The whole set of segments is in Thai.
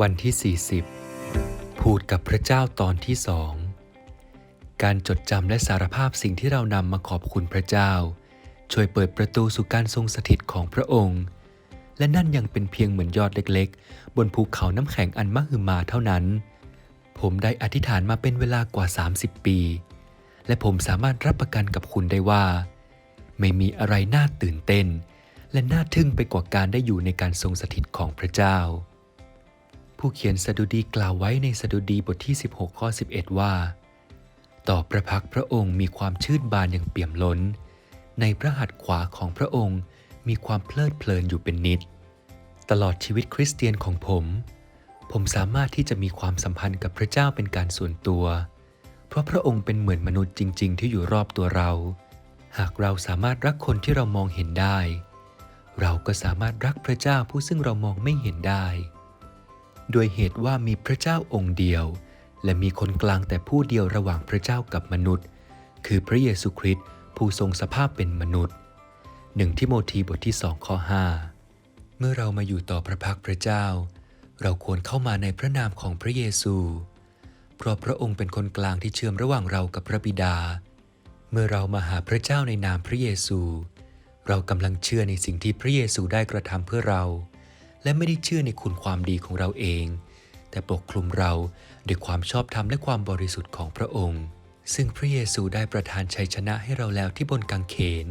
วันที่ 40 พูดกับพระเจ้าตอนที่สองการจดจำและสารภาพสิ่งที่เรานำมาขอบคุณพระเจ้า ช่วยเปิดประตูสู่การทรงสถิตของพระองค์ และนั่นยังเป็นเพียงเหมือนยอดเล็กๆ บนภูเขาน้ำแข็งอันมหึมาเท่านั้น ผมได้อธิษฐานมาเป็นเวลากว่า 30 ปี และผมสามารถรับประกันกับคุณได้ว่า ไม่มีอะไรน่าตื่นเต้น และน่าทึ่งไปกว่าการได้อยู่ในการทรงสถิตของพระเจ้า ผู้เขียนสดุดีกล่าวไว้ในสดุดีบทที่ 16 ข้อ 11 ว่า ต่อพระพักพระองค์มีความชื่นบานอย่างเปี่ยมล้น ในพระหัตถ์ขวาของพระองค์มีความเพลิดเพลินอยู่เป็นนิด ตลอดชีวิตคริสเตียนของผม ผมสามารถที่จะมีความสัมพันธ์กับพระเจ้าเป็นการส่วนตัว เพราะพระองค์เป็นเหมือนมนุษย์จริง ๆ ที่อยู่รอบตัวเรา หากเราสามารถรักคนที่เรามองเห็นได้ เราก็สามารถรักพระเจ้าผู้ซึ่งเรามองไม่เห็นได้ โดยเหตุว่ามีพระเจ้าองค์เดียว และมีคนกลางแต่ผู้เดียวระหว่างพระเจ้ากับมนุษย์ คือพระเยซูคริสต์ผู้ทรงสภาพเป็นมนุษย์หนึ่งทิโมธีบทที่สองข้อ5เมื่อเรามาอยู่ต่อพระพักพระเจ้า เราควรเข้ามาในพระนามของพระเยซู เพราะพระองค์เป็นคนกลางที่เชื่อมระหว่างเรากับพระบิดา เมื่อเรามาหาพระเจ้าในนามพระเยซู เรากำลังเชื่อในสิ่งที่พระเยซูได้กระทำเพื่อเรา และไม่ได้เชื่อในคุณความดีของเราเอง แต่ปกคลุมเราด้วยความชอบธรรมและความบริสุทธิ์ของพระองค์ ซึ่งพระเยซูได้ประทานชัยชนะให้เราแล้วที่บนกางเขน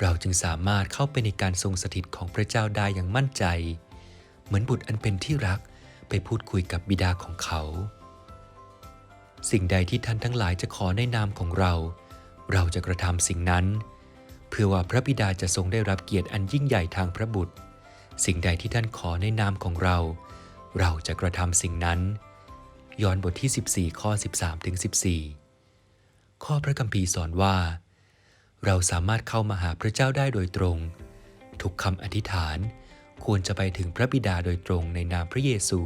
เราจึงสามารถเข้าไปในการทรงสถิตของพระเจ้าได้อย่างมั่นใจ เหมือนบุตรอันเป็นที่รักไปพูดคุยกับบิดาของเขา สิ่งใดที่ท่านทั้งหลายจะขอในนามของเรา เราจะกระทำสิ่งนั้น เพื่อว่าพระบิดาจะทรงได้รับเกียรติอันยิ่งใหญ่ทางพระบุตร สิ่งใดที่ท่านขอในนามของเรา เราจะกระทำสิ่งนั้นยอห์นบทที่ 14 ข้อ 13ถึง14 ข้อพระคัมภีร์สอนว่า เราสามารถเข้ามาหาพระเจ้าได้โดยตรง ทุกคำอธิษฐานควรจะไปถึงพระบิดาโดยตรงในนามพระเยซู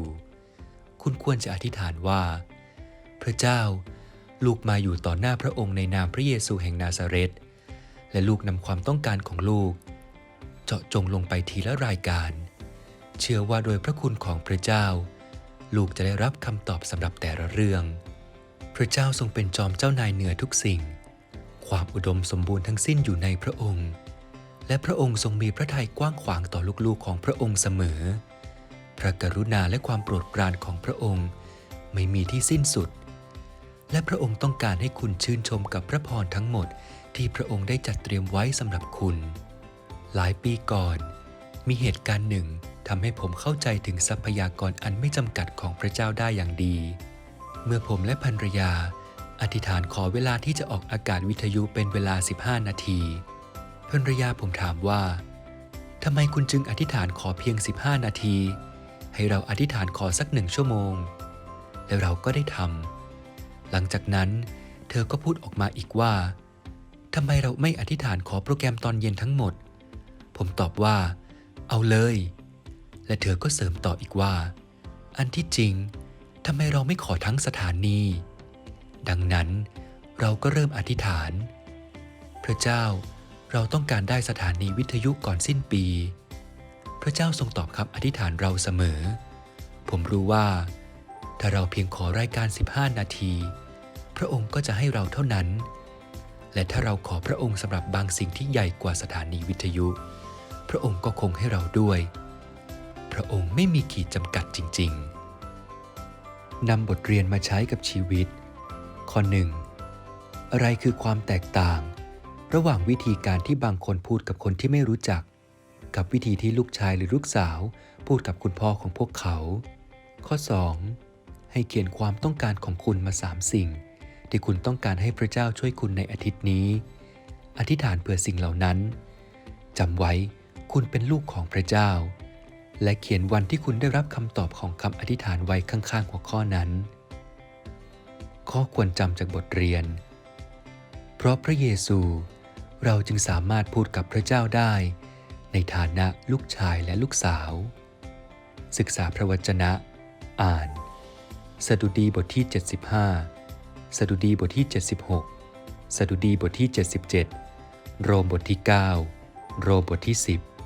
คุณควรจะอธิษฐานว่า พระเจ้า ลูกมาอยู่ต่อหน้าพระองค์ในนามพระเยซูแห่งนาซาเรตและลูกนำความต้องการของลูก เจาะจงลงไปทีละรายการ เชื่อว่าโดยพระคุณของพระเจ้า ลูกจะได้รับคำตอบสำหรับแต่ละเรื่อง พระเจ้าทรงเป็นจอมเจ้านายเหนือทุกสิ่ง ความอุดมสมบูรณ์ทั้งสิ้นอยู่ในพระองค์ และพระองค์ทรงมีพระทัยกว้างขวางต่อลูกๆของพระองค์เสมอ พระกรุณาและความโปรดปรานของพระองค์ ไม่มีที่สิ้นสุด และพระองค์ต้องการให้คุณชื่นชมกับพระพรทั้งหมดที่พระองค์ได้จัดเตรียมไว้สำหรับคุณ หลายปีก่อน มีเหตุการณ์หนึ่งทำให้ผมเข้าใจถึงทรัพยากรอันไม่จำกัดของพระเจ้าได้อย่างดี เมื่อผมและภรรยา อธิษฐานขอเวลาที่จะออกอากาศวิทยุเป็นเวลา 15 นาที ภรรยาผมถามว่าทำไมคุณจึงอธิษฐานขอเพียง 15 นาที ให้เราอธิษฐานขอสักหนึ่งชั่วโมง แล้วเราก็ได้ทำหลังจากนั้น เธอก็พูดออกมาอีกว่าทำไมเราไม่อธิษฐานขอโปรแกรมตอนเย็นทั้งหมด ผมตอบว่า เอาเลย และเธอก็เสริมต่ออีกว่า อันที่จริงทำไมเราไม่ขอทั้งสถานี ดังนั้นเราก็เริ่มอธิษฐาน พระเจ้าเราต้องการได้สถานีวิทยุก่อนสิ้นปี พระเจ้าทรงตอบคำอธิษฐานเราเสมอ ผมรู้ว่า ถ้าเราเพียงขอรายการ 15 นาที พระองค์ก็จะให้เราเท่านั้น และถ้าเราขอพระองค์สำหรับบางสิ่งที่ใหญ่กว่าสถานีวิทยุ พระองค์ก็คงให้เราด้วย พระองค์ไม่มีขีดจำกัดจริง ๆนำบทเรียนมาใช้กับชีวิต ข้อหนึ่งอะไรคือความแตกต่าง ระหว่างวิธีการที่บางคนพูดกับคนที่ไม่รู้จัก กับวิธีที่ลูกชายหรือลูกสาว พูดกับคุณพ่อของพวกเขา ข้อ 2. ให้เขียนความต้องการของคุณมาสามสิ่ง ที่คุณต้องการให้พระเจ้าช่วยคุณในอาทิตย์นี้ อธิษฐานเพื่อสิ่งเหล่านั้นจำไว้ คุณเป็นลูกของพระเจ้า และเขียนวันที่คุณได้รับคำตอบของคำอธิษฐานไว้ข้างๆหัวข้อนั้น ข้อควรจำจากบทเรียน เพราะพระเยซูเราจึงสามารถพูดกับพระเจ้าได้ ในฐานะลูกชายและลูกสาว ศึกษาพระวจนะ อ่าน สดุดีบทที่ 75 สดุดีบทที่ 76 สดุดีบทที่ 77 โรมบทที่ 9 โรมบทที่ 10